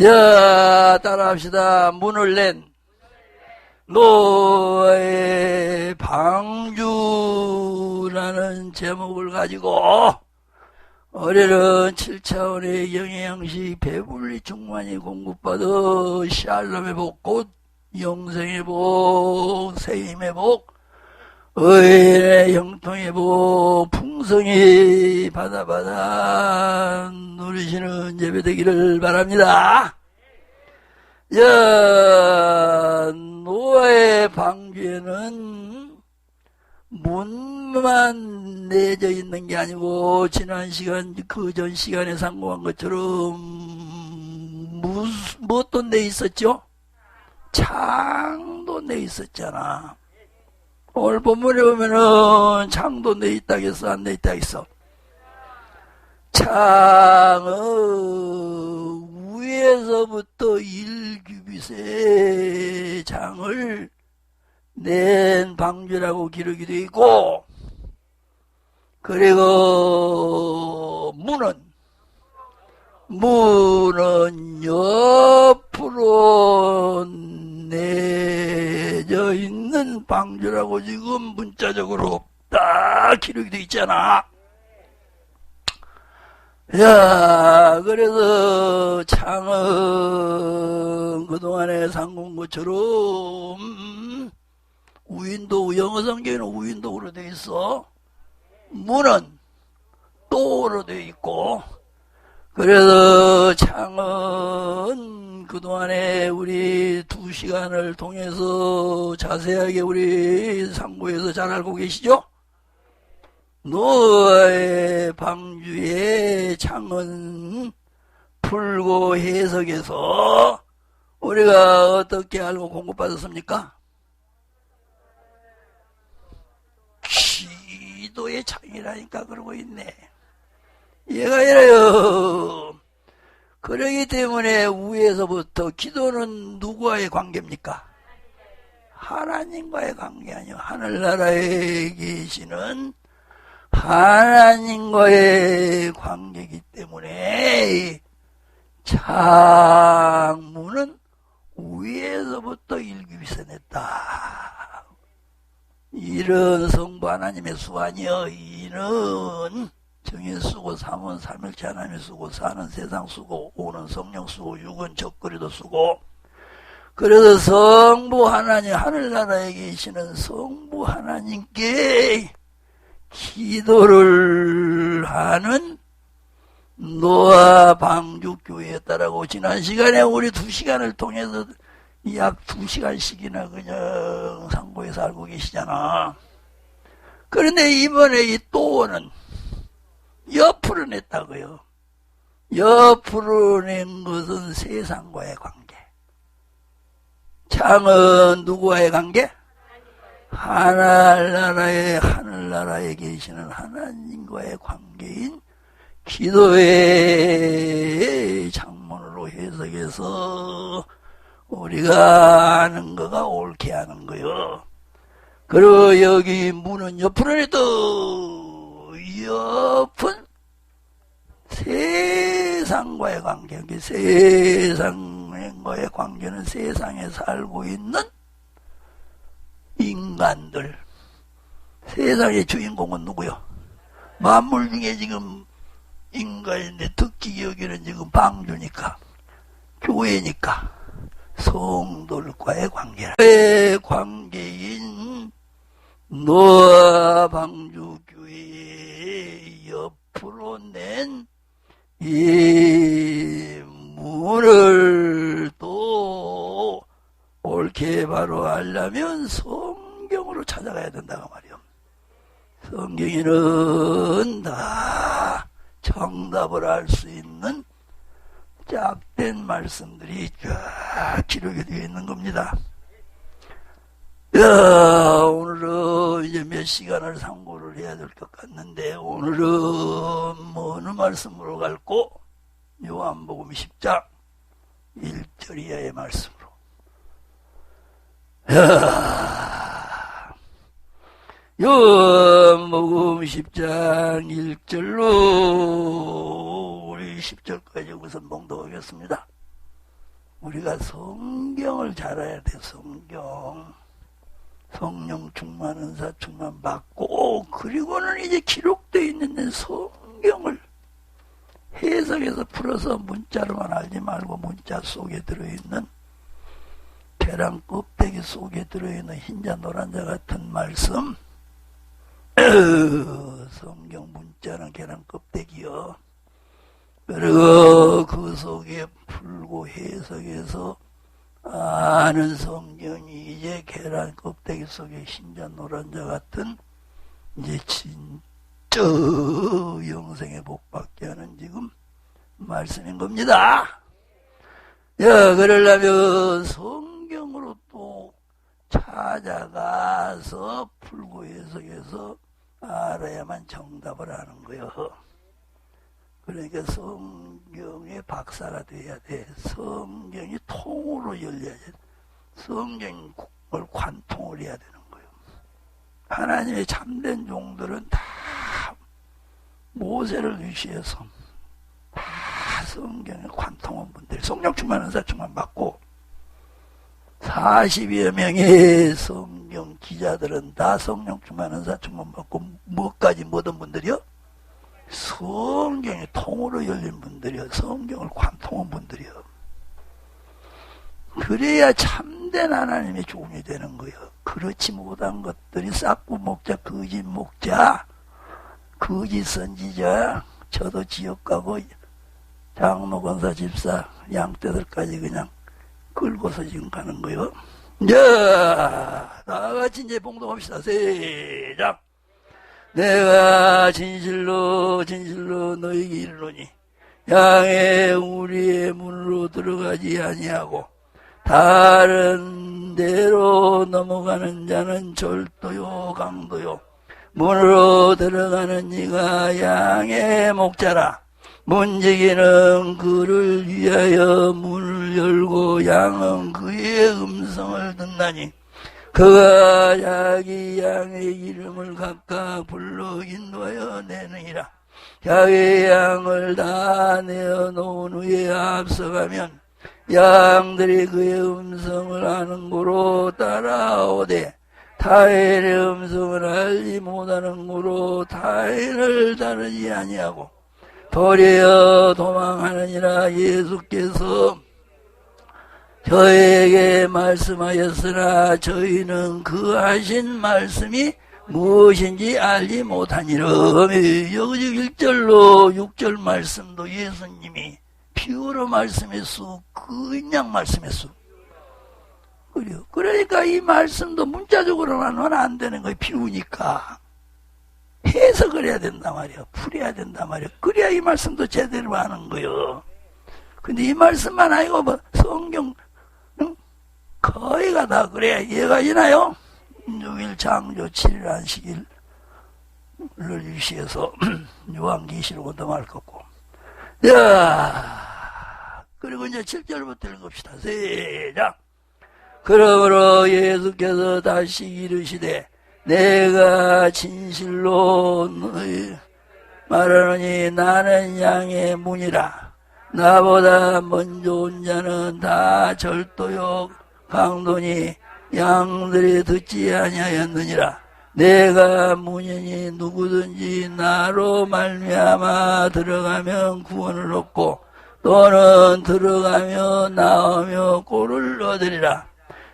야, 따라합시다. 문을 낸 노의 방주라는 제목을 가지고 올해는 7차원의 영양식 배불리 충만히 공급받아 샬롬의 복, 곧 영생의 복, 세임의 복, 의인의 형통의 복, 풍성히 받아 받아 누리시는 예배 되기를 바랍니다. 야, 노아의 방주에는 문만 내져 있는 게 아니고 지난 시간 그 전 시간에 상고한 것처럼 무엇도 내 있었죠? 창도 내 있었잖아. 오늘 본문에 보면은 창도 내 있다겠어 안내 있다겠어? 창은 위에서부터 일규빗의 장을 낸 방주라고 기록이 되어 있고 그리고 문은 문은 옆으로 내져 있는 방주라고 지금 문자적으로 딱 기록이 되어 있잖아. 야, 그래서 창은 그동안에 상군 것처럼 우인도, 영어 성경에는 우인도로 되어 있어. 문은 또로 되어 있고, 그래서 창은 그동안에 우리 두 시간을 통해서 자세하게 우리 상고에서 잘 알고 계시죠? 노아의 방주의 창은 풀고 해석해서 우리가 어떻게 알고 공급받았습니까? 기도의 창이라니까 그러고 있네. 얘가 이래요. 그러기 때문에 위에서부터 기도는 누구와의 관계입니까? 하나님과의 관계 아니요. 하늘나라에 계시는 하나님과의 관계이기 때문에 창문은 위에서부터 일기비서 냈다. 이런 성부 하나님의 수완이여 이는 정인 쓰고 삼은 삼일체 하나님이 쓰고 사는 세상 쓰고 오는 성령 쓰고 육은 적거리도 쓰고 그래서 성부 하나님 하늘나라에 계시는 성부 하나님께 기도를 하는 노아 방주교회였다라고 지난 시간에 우리 두 시간을 통해서 약 두 시간씩이나 그냥 상고에서 알고 계시잖아. 그런데 이번에 이 또는 옆으로 냈다고요. 옆으로 낸 것은 세상과의 관계. 창은 누구와의 관계? 하늘나라에 하늘나라에 계시는 하나님과의 관계인 기도의 창문으로 해석해서 우리가 아는 거가 옳게 하는 거요. 그리고 여기 문은 옆으로 해도 옆은 세상과의 관계, 세상과의 관계는 세상에 살고 있는 인간들. 세상의 주인공은 누구요? 만물 중에 지금 인간인데 특히 여기는 지금 방주니까, 교회니까, 성도들과의 관계라. 의 관계인 노아 방주교회 옆으로 낸 이 문을 또 옳게 바로 알려면 성경으로 찾아가야 된다고 말이요. 성경에는 다 정답을 알 수 있는 짝된 말씀들이 쫙 기록이 되어 있는 겁니다. 야, 오늘은 이제 몇 시간을 상고를 해야 될 것 같는데, 오늘은 뭐 어느 말씀으로 갈고, 요한복음 10장 1절 이하의 말씀으로. 야, 요한복음 10장 1절로 우리 10절까지 우선 봉독하겠습니다. 우리가 성경을 잘 알아야 돼, 성경. 성령 충만, 은사 충만 받고, 그리고는 이제 기록되어 있는 성경을 해석해서 풀어서 문자로만 알지 말고 문자 속에 들어있는 계란 껍데기 속에 들어있는 흰자 노란자 같은 말씀. 성경 문자는 계란 껍데기요. 그리고 그 속에 풀고 해석해서 아는 성경이 이제 계란 껍데기 속에 흰자 노란자 같은 이제 진짜 영생의 복받게 하는 지금 말씀인 겁니다. 야, 그러려면 성경으로 또 찾아가서 풀고 해석해서 알아야만 정답을 아는 거요. 그러니까 성경의 박사가 돼야 돼. 성경이 통으로 열려야 돼. 성경을 관통을 해야 되는 거예요. 하나님의 참된 종들은 다 모세를 위시해서 다 성경에 관통한 분들, 성령 충만 은사 충만 받고 40여 명의 성경 기자들은 다 성령 충만 은사 충만 받고 뭐까지 모든 분들이요? 성경이 통으로 열린 분들이요. 성경을 관통한 분들이요. 그래야 참된 하나님의 종이 되는 거예요. 그렇지 못한 것들이 싹구 목자, 거짓 목자, 거짓 선지자, 저도 지역 가고 장로 권사 집사 양떼들까지 그냥 끌고서 지금 가는 거요. 자, 나같이 이제 봉동합시다. 시작. 내가 진실로 진실로 너에게 이르노니 양의 우리의 문으로 들어가지 아니하고 다른 데로 넘어가는 자는 절도요 강도요. 문으로 들어가는 이가 양의 목자라. 문지기는 그를 위하여 문을 열고 양은 그의 음성을 듣나니 그가 자기 양의 이름을 각각 불러 인도하여 내느니라. 자기 양을 다 내어 놓은 후에 앞서가면 양들이 그의 음성을 아는 고로 따라오되 타인의 음성을 알지 못하는 고로 타인을 따르지 아니하고 도리어 도망하느니라 예수께서 저에게 말씀하였으나 저희는 그 하신 말씀이 무엇인지 알지 못하니라. 여기 1절로 6절 말씀도 예수님이 피우러 말씀했어. 그냥 말씀했어. 그래요. 그러니까 이 말씀도 문자적으로만 하면 안 되는 거예요. 피우니까. 해석을 해야 된단 말이야. 풀어야 된단 말이야. 그래야 이 말씀도 제대로 하는 거예요. 근데 이 말씀만 아니고 뭐 성경 거의가 다 그래. 얘가 있나요? 6일 장조 7일 안식일을 유시해서 요한계시록 얻어말 것고. 야 그리고 이제 7절부터 읽읍시다. 시작. 그러므로 예수께서 다시 이르시되 내가 진실로 너희 말하노니 나는 양의 문이라 나보다 먼저 온 자는 다 절도요 강도니 양들이 듣지 아니하였느니라. 내가 문이니 누구든지 나로 말미암아 들어가면 구원을 얻고 또는 들어가며 나오며 꼴을 얻으리라.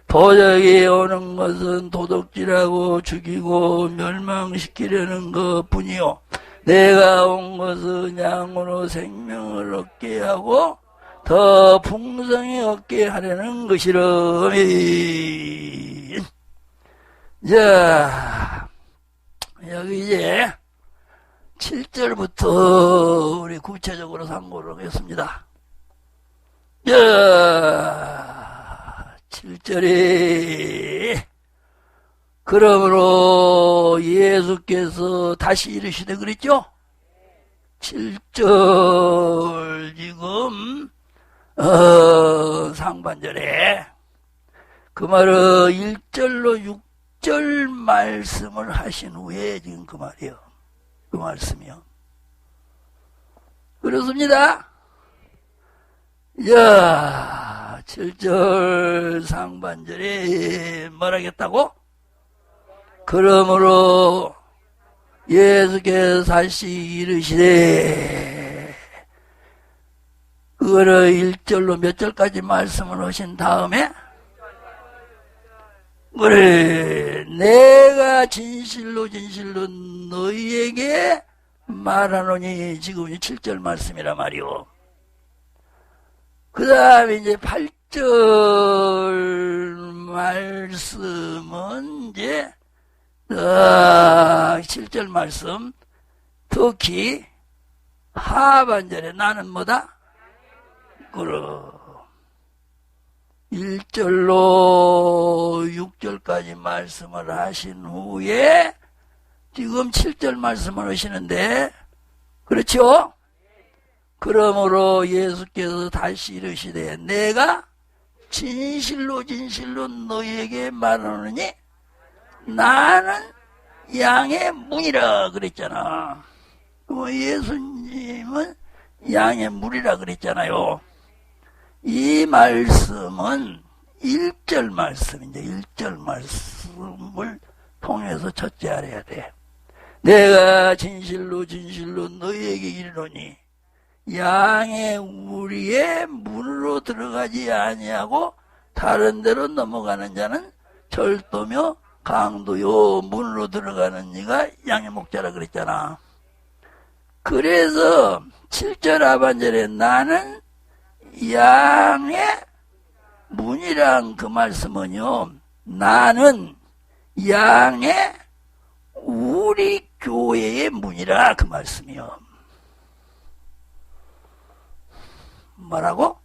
도적이 오는 것은 도둑질하고 죽이고 멸망시키려는 것뿐이요. 내가 온 것은 양으로 생명을 얻게 하고 더 풍성히 얻게 하려는 것이러니 자 여기 이제 7절부터 우리 구체적으로 상고를 하겠습니다 자 7절에 그러므로 예수께서 다시 이르시되 그랬죠? 7절 지금 어, 상반절에 그 말은 1절로 6절 말씀을 하신 후에 지금 그 말이요. 그 말씀이요. 그렇습니다. 야, 7절 상반절에 뭐라겠다고? 그러므로 예수께서 다시 이르시되 그거를 1절로 몇 절까지 말씀을 하신 다음에 그래 내가 진실로 진실로 너희에게 말하노니 지금 7절 말씀이라 말이오 그 다음에 이제 8절 말씀은 이제 딱 7절 말씀 특히 하반절에 나는 뭐다? 그러 1절로 6절까지 말씀을 하신 후에 지금 7절 말씀을 하시는데 그렇죠? 그러므로 예수께서 다시 이르시되 내가 진실로 진실로 너희에게 말하느니 나는 양의 문이라 그랬잖아. 그 예수님은 양의 물이라 그랬잖아요. 이 말씀은 1절 말씀인데 1절 말씀을 통해서 첫째 알아야 돼. 내가 진실로 진실로 너희에게 이르노니 양의 우리의 문으로 들어가지 아니하고 다른 데로 넘어가는 자는 절도며 강도요 문으로 들어가는 이가 양의 목자라 그랬잖아. 그래서 7절 하반절에 나는 양의 문이란 그 말씀은요. 나는 양의 우리 교회의 문이라 그 말씀이요. 뭐라고?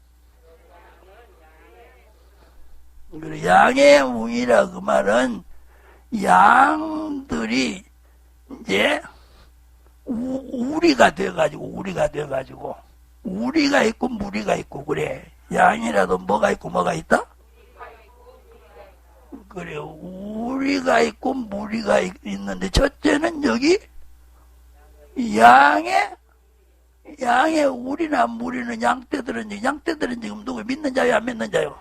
양의 문이라 그 말은 양들이 이제 우, 우리가 돼가지고 우리가 돼가지고 우리가 있고 무리가 있고 그래 양이라도 뭐가 있고 뭐가 있다? 그래 우리가 있고 무리가 있, 있는데 첫째는 여기 양의 양의 우리나 무리는 양떼들은 양떼들은 지금 누구 믿는 자요 안 믿는 자요?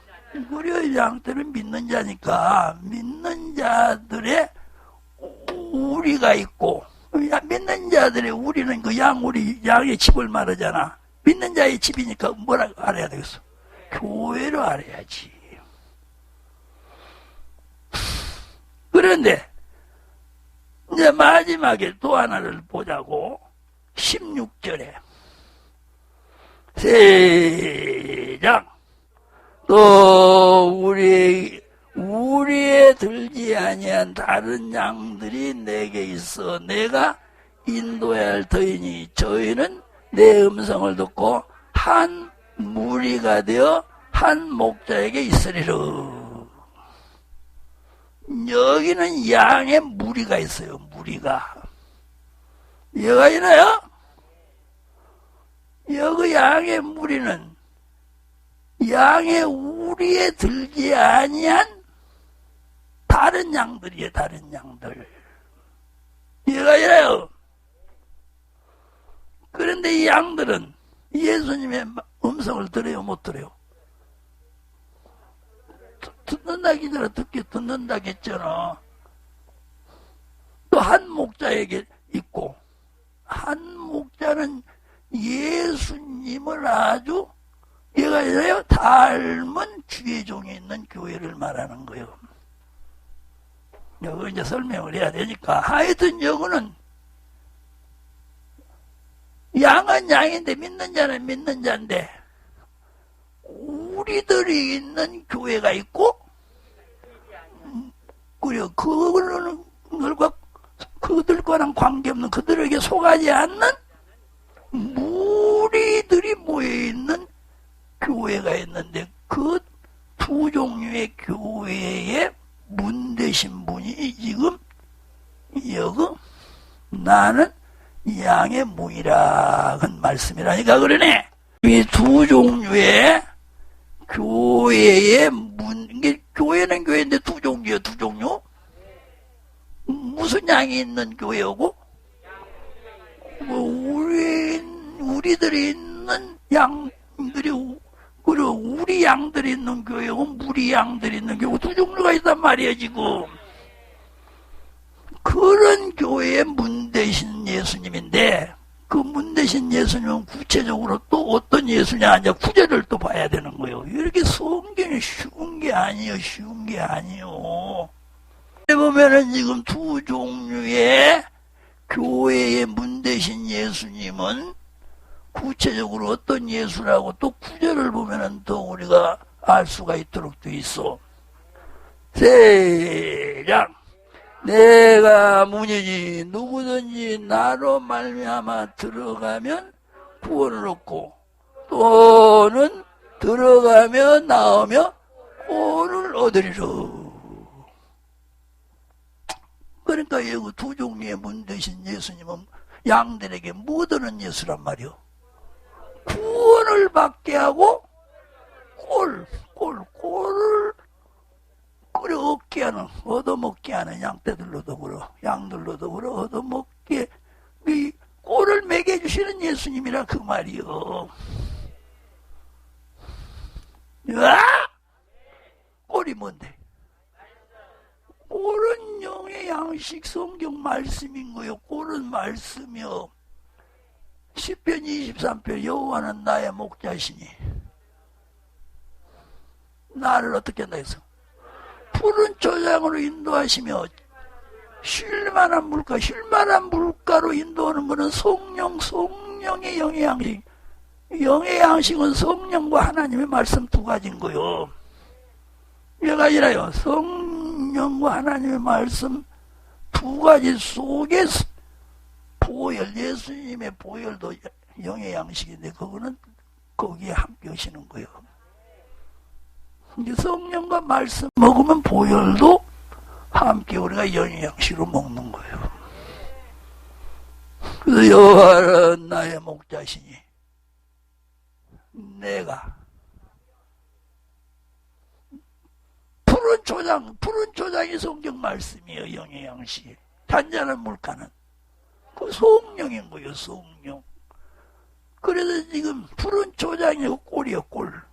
그래 양떼는 믿는 자니까 믿는 자들의 우리가 있고 믿는 자들의 우리는 그 양 우리 양의 집을 말하잖아. 믿는 자의 집이니까 뭐라 알아야 되겠어? 교회로 알아야지. 그런데 이제 마지막에 또 하나를 보자고 16절에 세장 또 우리 우리에 들지 아니한 다른 양들이 내게 있어 내가 인도해야 할 터이니 저희는 내 음성을 듣고 한 무리가 되어 한 목자에게 있으리라. 여기는 양의 무리가 있어요. 무리가. 여가 있나요? 여기 양의 무리는 양의 우리에 들지 아니한 다른 양들이에요. 다른 양들. 얘가 이래요. 그런데 이 양들은 예수님의 음성을 들어요, 못 들어요? 듣는다기 전에 듣게 듣는다겠잖아. 또 한 목자에게 있고, 한 목자는 예수님을 아주 얘가 있어요. 닮은 주의 종이 있는 교회를 말하는 거예요. 여기 이제 설명을 해야 되니까. 하여튼 여기는 양은 양인데 믿는 자는 믿는 자인데 우리들이 있는 교회가 있고 그거는 그들과 그들과는 관계없는 그들에게 속하지 않는 무리들이 모여 있는 교회가 있는데 그 두 종류의 교회의 문 되신 분이 지금 여기 나는 양의 문이라 한 말씀이라니까 그러네. 이 두 종류의 교회의 문, 이게 교회는 교회인데 두 종류요, 두 종류? 무슨 양이 있는 교회고? 뭐, 우리, 우리들이 있는 양들이, 그리고 우리 양들이 있는 교회고 물이 양들이 있는 교회 두 종류가 있단 말이에요 지금 그런 교회의 문 대신 예수님인데 그 문 대신 예수님은 구체적으로 또 어떤 예수냐 이제 구절을 또 봐야 되는 거예요. 이렇게 성경이 쉬운 게 아니에요 쉬운 게 아니에요. 보면은 지금 두 종류의 교회의 문 대신 예수님은 구체적으로 어떤 예수라고 또 구절을 보면은 또 우리가 알 수가 있도록 돼 있어. 세장 내가 문이지 누구든지 나로 말미암아 들어가면 구원을 얻고 또는 들어가며 나오며 구원을 얻으리라. 그러니까 여기 두 종류의 문 대신 예수님은 양들에게 못 얻는 예수란 말이요. 구원을 받게 하고 꼴, 꼴, 꼴을 얻게 하는, 얻어먹게 하는 양떼들로도 그러, 양들로도 그러, 얻어먹게, 이 꼴을 먹여주시는 예수님이라 그 말이요. 야! 꼴이 뭔데? 꼴은 영의 양식 성경 말씀인 거요. 꼴은 말씀이요. 10편 23편 여호와는 나의 목자시니 나를 어떻게 한다 해서 푸른 조장으로 인도하시며 쉴만한 물가 쉴만한 물가로 인도하는 분은 성령 성령의 영의 양식. 영의 양식은 성령과 하나님의 말씀 두 가지인 거요. 얘가 아니라요? 성령과 하나님의 말씀 두 가지 속에서 보혈, 예수님의 보혈도 영의 양식인데, 그거는 거기에 함께 하시는 거예요. 이제 성령과 말씀 먹으면 보혈도 함께 우리가 영의 양식으로 먹는 거예요. 그래서 여호와는 나의 목자시니 내가 푸른 초장, 푸른 초장이 성경 말씀이에요. 영의 양식. 단단한 물가는 그 성령인 거예요, 성령. 그래서 지금 푸른 초장이 고 꼴이요, 꼴.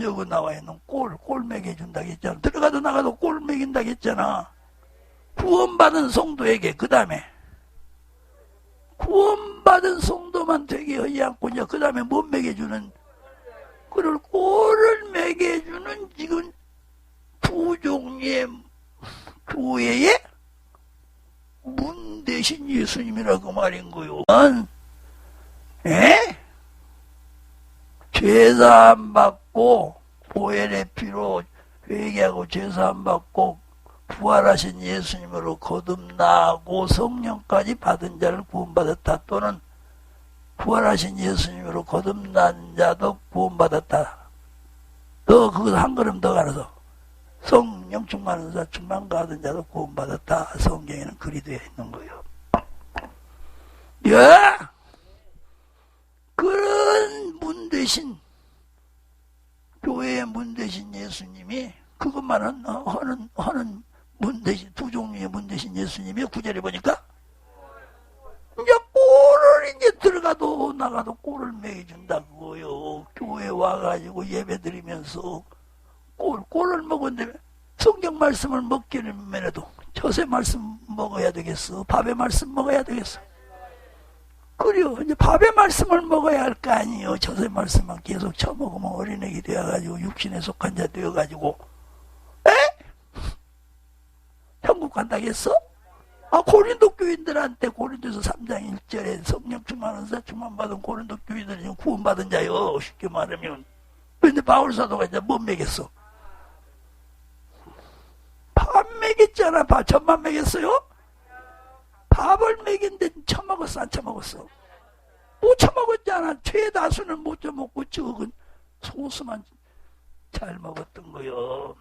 여기 나와 있는 꼴, 꼴 먹여준다고 했잖아. 들어가도 나가도 꼴 먹인다고 했잖아. 구원받은 성도에게, 그 다음에, 구원받은 성도만 되게 하지 않고, 이제 그 다음에 못 먹여주는, 그걸 꼴을 먹여주는 지금 두 종류의 교회에 문 대신 예수님이라고 말인 거요. 에? 죄사함 받고 보혈의 피로 회개하고 죄사함 받고 부활하신 예수님으로 거듭나고 성령까지 받은 자를 구원받았다. 또는 부활하신 예수님으로 거듭난 자도 구원받았다. 더 그거 한 걸음 더 가서 성령 충만한 자 충만 가든 자도 구원받았다. 성경에는 그리 되어 있는 거예요. 야! 그런 문 대신 교회의 문 대신 예수님이 그것만은 어, 하는 하는 문 대신 두 종류의 문 대신 예수님이 구절에 보니까 이제 꼴을 이제 들어가도 나가도 꼴을 매겨준다고요. 교회 와가지고 예배 드리면서 꼴, 꼴을 먹었는데 성경 말씀을 먹기는 면에도 젖의 말씀 먹어야 되겠어. 밥의 말씀 먹어야 되겠어. 그래요. 이제 밥의 말씀을 먹어야 할 거 아니에요. 젖의 말씀만 계속 처먹으면 어린애기 되어가지고 육신에 속한 자 되어가지고 에? 천국 간다겠어? 아, 고린도 교인들한테 고린도서 3장 1절에 성령 충만한 자 충만받은 고린도 교인들이 구원받은 자요. 쉽게 말하면. 근데 바울사도가 이제 못 먹였어. 밥 먹였잖아. 밥 전만 먹였어요? 밥을 먹였는데 처먹었어, 안 처먹었어? 못 처먹었잖아. 최다수는 못 처먹고 적은 소수만 잘 먹었던 거요.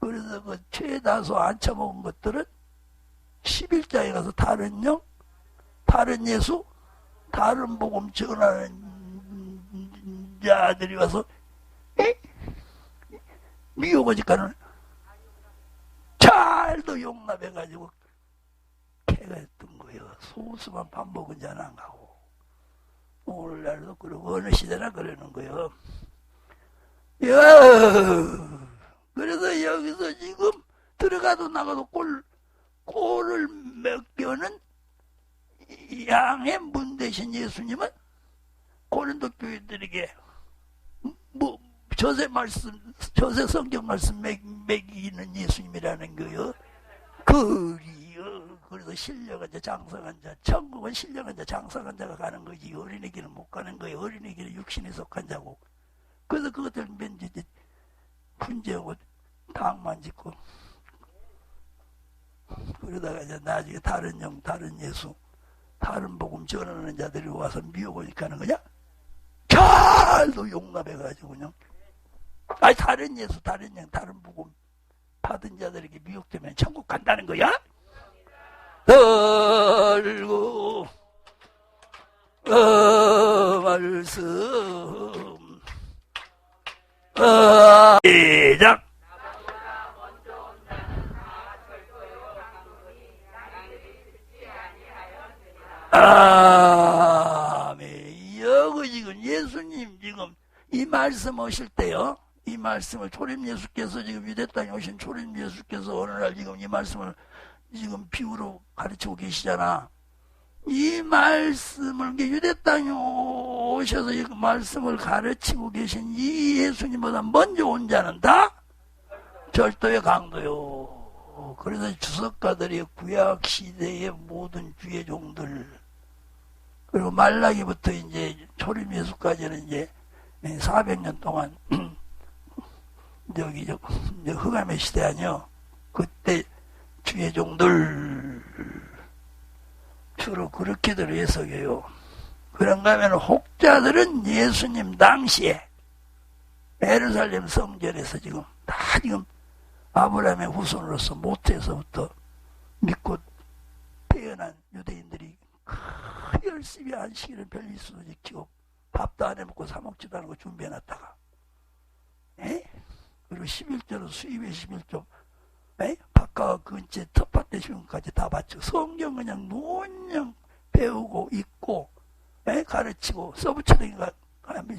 그래서 그 최다수 안 처먹은 것들은 11자에 가서 다른 영, 다른 예수, 다른 복음 전하는 자들이 와서 에? 미워보니까는 잘도 용납해가지고 했던 거예요. 소수만 밥 먹은 자는 안 가고 오늘날도 그러고 어느 시대나 그러는 거예요. 야, 그래서 여기서 지금 들어가도 나가도 골, 골을 먹겨는 양의 문 대신 예수님은 고린도 교회들에게 뭐 저세 말씀, 저세 성경 말씀 먹, 먹이는 예수님이라는 거요. 그리요. 그래서 신령한 자, 장성한 자, 천국은 신령한 자, 장성한 자가 가는 거지. 어린애기는 못 가는 거예요. 어린애기는 육신에 속한 자고. 그래서 그것들 맨 이제 분재하고 당만 짓고 그러다가 이제 나중에 다른 영, 다른 예수, 다른 복음 전하는 자들이 와서 미워보니까 하는 거냐? 잘도 용납해가지고 그냥 아니 다른 예수, 다른 영, 다른 복음 받은 자들에게 미혹되면 천국 간다는 거야? 떨고 어 말씀 어 시작 아멘. 여기 지금 예수님 지금 이 말씀 하실 때요. 이 말씀을 초림 예수께서 지금 유대 땅에 오신 초림 예수께서 어느 날 지금 이 말씀을 지금 비유로 가르치고 계시잖아. 이 말씀을 유대 땅에 오셔서 이 말씀을 가르치고 계신 이 예수님보다 먼저 온 자는 다 절도의 강도요. 그래서 주석가들이 구약 시대의 모든 주의 종들 그리고 말라기부터 이제 초림 예수까지는 이제 400년 동안 여기 저 흑암의 시대 아니요. 그때 주의 종들 주로 그렇게들 해석해요. 그런가 하면 혹자들은 예수님 당시에 에르살렘 성전에서 지금 다 지금 아브라함의 후손으로서 모태에서부터 믿고 태어난 유대인들이 열심히 안식일을 별일수도 지키고 밥도 안 해먹고 사먹지도 않고 준비해놨다가 에? 그리고 11조로 수입의 11조 에? 바깥 근처 텃밭대 시험까지 다 바치고 성경 그냥 논영 배우고 읽고 에? 가르치고 서브처럼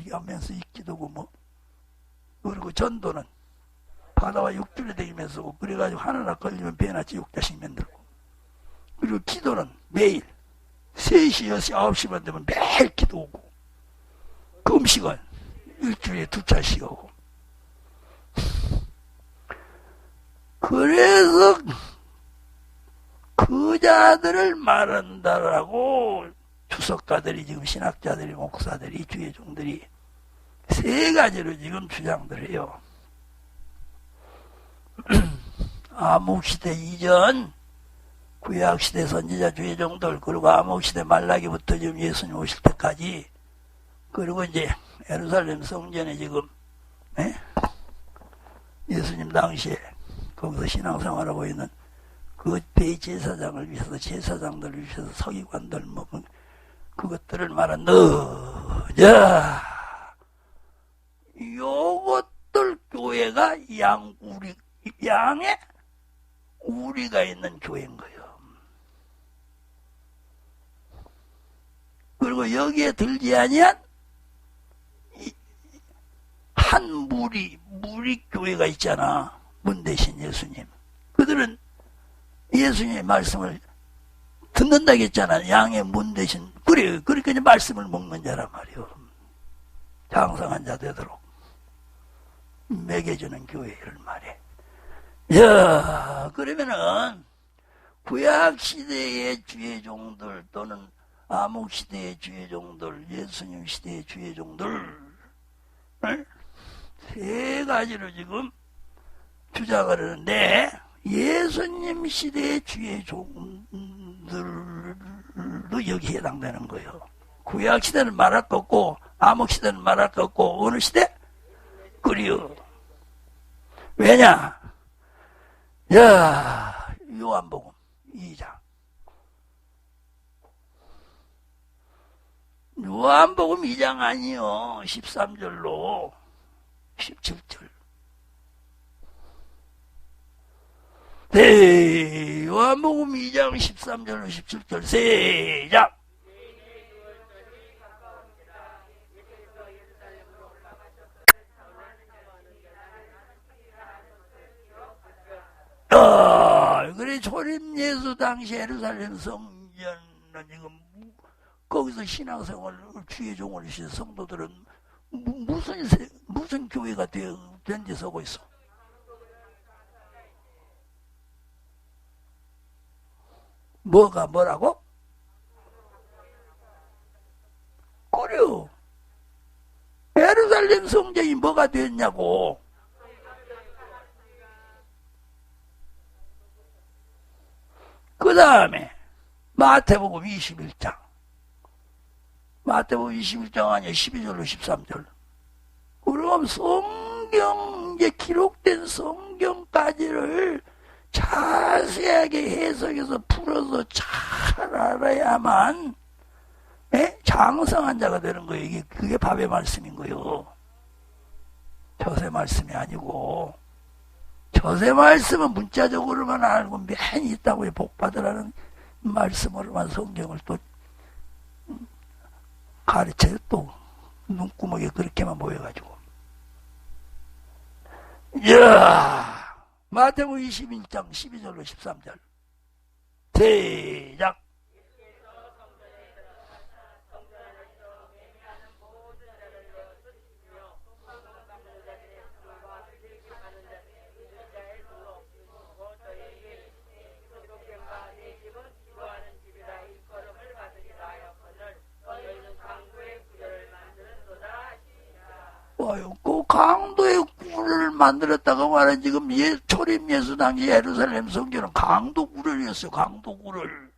가면서 읽기도 하고 뭐 그리고 전도는 바다와 육줄에 다니면서 그래가지고 하나나 걸리면 배나 지옥자식 만들고 그리고 기도는 매일 3시, 6시, 9시만 되면 매일 기도 오고 금식은 일주일에 두 차씩 하고 그래서 그 자들을 말한다라고 주석가들이 지금 신학자들이 목사들이 주의종들이 세 가지로 지금 주장들 해요. 암흑시대 이전 구약시대 선지자 주의종들 그리고 암흑시대 말라기부터 지금 예수님 오실 때까지 그리고 이제 예루살렘 성전에 지금 에? 예수님 당시에 거기서 신앙생활하고 있는 그 대제사장을 위해서 제사장들을 위해서 서기관들 뭐 그것들을 말한 너자 요것들 교회가 양 우리 양에 우리가 있는 교회인 거예요. 그리고 여기에 들지 아니한 한 무리 무리 교회가 있잖아. 문 대신 예수님. 그들은 예수님의 말씀을 듣는다겠잖아. 양의 문 대신 그래 그러니까 말씀을 먹는 자란 말이요. 장성한 자 되도록 먹여주는 교회를 말해. 야, 그러면은 구약 시대의 주의 종들 또는 암흑 시대의 주의 종들, 예수님 시대의 주의 종들 세 가지로 지금 주장을 하는데 예수님 시대의 주의 종들도 여기에 해당되는 거예요. 구약 시대는 말할 거 없고 암흑 시대는 말할 거 없고 어느 시대? 그리요. 왜냐? 야, 요한복음 2장. 요한복음 2장 아니요. 13절로 17절. 네, 요한복음 2장 13절 17절 시작. 어, 그래 초림 예수 당시 예루살렘 성전은 지금 거기서 신앙생활을 주의 종을 신 성도들은 무슨 무슨 교회가 된지 서고 있어. 뭐가 뭐라고? 그래요. 예루살렘 성전이 뭐가 됐냐고. 그 다음에 마태복음 21장. 마태복음 21장 아니야 12절로 13절. 그럼 성경에 기록된 성경까지를 자세하게 해석해서 풀어서 잘 알아야만 예? 장성한 자가 되는 거예요. 이게 그게 밥의 말씀인 거예요. 저세 말씀이 아니고 저세 말씀은 문자적으로만 알고 맨 있다고 복 받으라는 말씀으로만 성경을 또 가르쳐요. 또 눈구멍에 그렇게만 보여가지고. 이야 마태복음 21장 12절로 13절. 대작 만들었다고 말해 지금 예, 초림 예수 당시 예루살렘 성전은 강도 굴을이었어요. 강도 굴을.